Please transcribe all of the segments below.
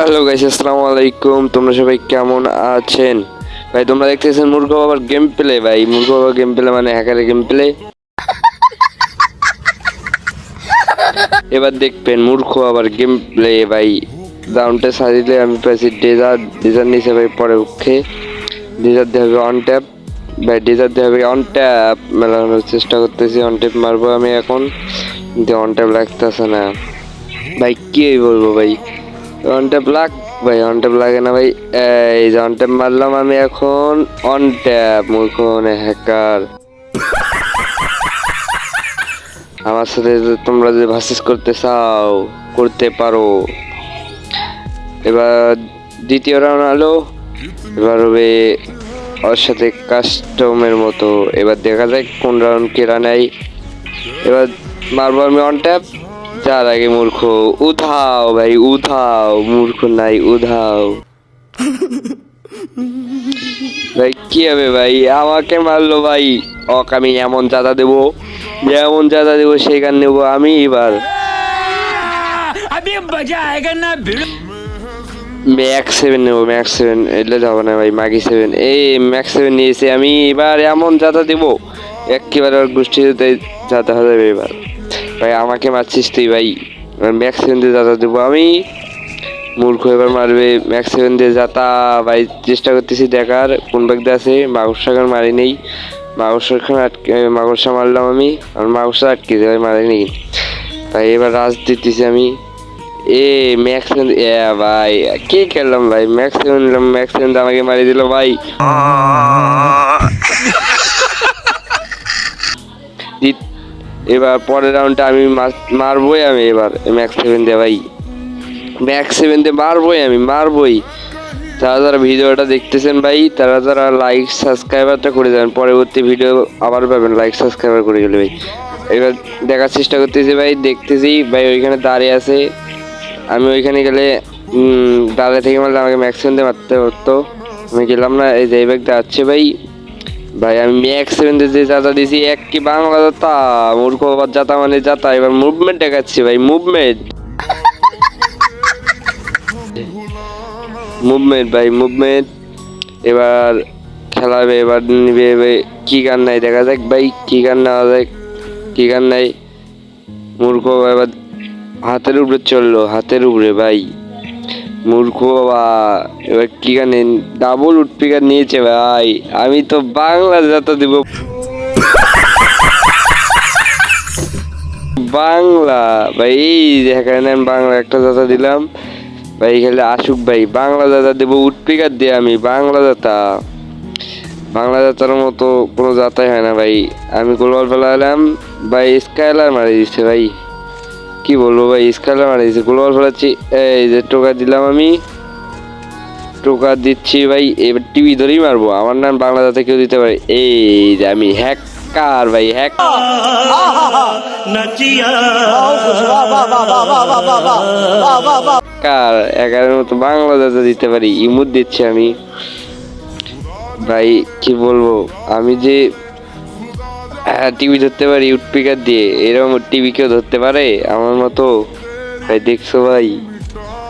Hello guys আসসালামু আলাইকুম তোমরা সবাই কেমন আছেন? ভাই, তোমরা দেখতেছেন মূর্খ বাবার গেম প্লে ভাই। মূর্খ বাবার গেম প্লে মানে হ্যাকারের গেম প্লে এবার দেখবেন মূর্খ বাবার গেম প্লে ভাই রাউন্ডে সাজিলে আমি পাইছি ডেজার্ট ডেজার্ট নিচে ভাই পরে উঠে। ডেজার্ট দিয়ে হবে অন ট্যাপ ভাই ডেজার্ট দিয়ে হবে অন ট্যাপ মেলানোর চেষ্টা করতেছি অন ট্যাপ মারবো আমি এখন। কিন্তু অন ট্যাপ লাগতেছে না। ভাই, কি বলব ভাই? অন ট্যাপ লাগ ভাই অন ট্যাপ লাগে না ভাই, এই যে অন ট্যাপ মারলাম আমি এখন। অন ট্যাপ মূর্খ মানে হ্যাকার আমার সাথে তোমরা যদি ভার্সেস করতে চাও, করতে পারো। এবার দ্বিতীয় রাউন্ড আলো এবার হবে ওর সাথে কাস্টমের মতো। এবার দেখা যায় কোন রাউন্ড কেরা নেয়। এবার মারবো আমি অন ট্যাপ যা লাগে মূর্খ উধাও ভাই উধাও মূর্খ নাই উধাও। ভাই কি হবে ভাই? আমাকে মারলো ভাই। অক আমি এমন চাঁদা দেবো যেমন চাঁদা দেবো সেখান নেব আমি এবার। ম্যাক্স সেভেন নেব ম্যাক্স সেভেন এলে যাব না ভাই মাগি সেভেন এই ম্যাক্স সেভেন নিয়েছি আমি এবার এমন চাঁদা দেবো একেবারে গোষ্ঠীতে চাঁদা হয়ে যাবে এবার। ভাই আমাকে মারছিস তুই ভাই। ম্যাক্স সেভেন দিয়ে যাতা দেবো আমি। মূর্খ এবার মারবে ম্যাক্স সেভেন দিয়ে যাতা। ভাই চেষ্টা করতেছি দেখার কোন ব্যাগটা আছে। মাগসাখান মারি নেই। মাগসাখান আটকে মাগসা মারলাম আমি। আর মাগসা আটকে ভাই মারিনি ভাই এবার রাজ দিতেছি আমি। এ ম্যাক্স এ ভাই কি খেললাম ভাই? ম্যাক্স নিলাম ম্যাক্স আমাকে মারি দিল ভাই। দি- এবার পরের রাউন্ডটা আমি মার- মারবোই আমি এবার ম্যাক্স সেভেন দিয়ে ভাই। ম্যাক্স সেভেন দিয়ে মারবোই আমি, মারবোই। যারা যারা ভিডিওটা দেখতেছেন ভাই, তারা যারা লাইক সাবস্ক্রাইবারটা করে যাবেন পরবর্তী ভিডিও আবার পাবেন লাইক সাবস্ক্রাইবার করে গেলে ভাই। এবার দেখার চেষ্টা করতেছি ভাই, দেখতেছি, ভাই ওইখানে দাঁড়িয়ে আছে। আমি ওইখানে গেলে দাঁড়িয়ে থেকে মারলে আমাকে ম্যাক্সিমাম দিয়ে মারতে পারতো আমি গেলাম না, এই যে ব্যাগটা আছে ভাই। ভাই, আমি ম্যাক্সিমাম দিয়ে যে যাতা দিয়েছি এক কি বাংলা যাতা? মূর্খ বাবার যাতা মানে যাতা, এবার মুভমেন্ট দেখাচ্ছি ভাই মুভমেন্ট মুভমেন্ট ভাই মুভমেন্ট এবার খেলাবে, এবার নিবে কি গান নাই, দেখা যাক ভাই, কি গান নেওয়া যাক কি গান নাই। মূর্খ এবার হাতের উপরে চলল, হাতের উপরে ভাই। মূর্খ বাবা, এবার কি গানে ডাবল উডপিকার নিয়েছে ভাই? আমি তো বাংলা যাতা দিব। বাংলা, ভাই, এই যেখানে আমি বাংলা একটা যাতা দিলাম। ভাই, খেলে আসুক ভাই, বাংলা যাতা দেবো উডপিকার দিয়ে আমি বাংলা যাতা বাংলা যাতার মতো কোনো যাতাই হয় না ভাই। আমি গোলবাল ফেলালাম ভাই স্কাইলার মারি দিচ্ছে ভাই। কি বলব ভাই? স্কাইলার মারি দিচ্ছে গোলবাল ফেলাচ্ছি। এই যে টোকা দিলাম আমি। টোকা দিচ্ছি ভাই, এবার টিভি ধরেই মারবো। আমার নাম বাংলা যাতে কেউ দিতে পারে। এই যে আমি হ্যাকার ভাই, হ্যাক কার এগারোর মতো বাংলা যাতে দিতে পারি। ইমুদ দিচ্ছি আমি। ভাই, কি বলব? আমি যে টিভি ধরতে পারি, উডপিকার দিয়ে। এরকম টিভি কেউ ধরতে পারে? আমার মতো? ভাই, দেখছ ভাই?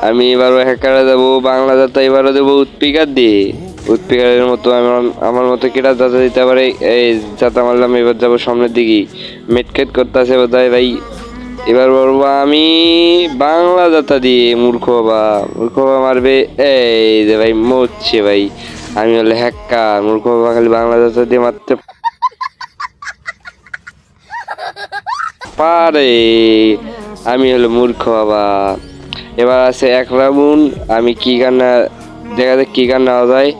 আমি এবারও হ্যাকারে দেবো বাংলা যাত্রা এবারও দেবো উৎপিকার দিয়ে। উৎপিকারের মতো আমার আমার মতো কেটা যাতা দিতে পারে? এই, যাতা মারলাম, এবার যাব সামনের দিকে। মেটকেট করতে আছে বোধ ভাই। এবার বলব, আমি বাংলা যাতা দিয়ে মূর্খ বাবা মূর্খ বাবা মারবে? এই যে ভাই, মরছে ভাই। আমি হলে হ্যাক্কার মূর্খ বাবা খালি বাংলা যাতা দিয়ে মারতে পারে। আমি হলো মূর্খ বাবা। এবার আছে এক রাউন্ড আমি কি গান দেখা যাক কি গান যায়।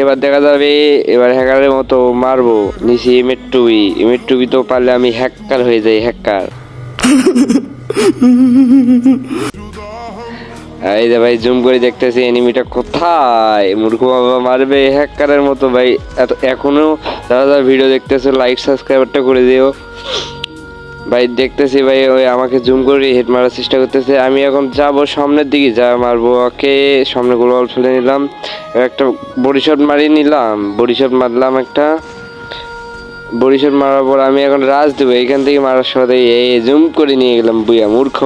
এবার দেখা যাবে, এবার হ্যাকারের মতো মারবো। নিচে ইমের টুবি ইমের টুবি তো পারলে আমি হ্যাকার হয়ে যাই, হ্যাকার। এই যে ভাই, জুম করে দেখতেছি এনিমিটা কোথায়? মূর্খ বাবা মারবে হ্যাকারের মতো ভাই। এত এখনও যারা যারা ভিডিও দেখতেছে লাইক সাবস্ক্রাইবারটা করে দিও। ভাই, দেখতেছি ভাই, ওই আমাকে জুম করে হেড মারার চেষ্টা করতেছে। আমি এখন যাব সামনের দিকে, যা মারবো। ওকে সামনে গোলবল ফেলে নিলাম। একটা বডি মারি নিলাম। বড়িশট মারলাম একটা। বড়িশট মারার পর আমি এখন রাজ দেবো। এখান থেকে মারার সময় এই জুম করে নিয়ে গেলাম বুয়া মূর্খ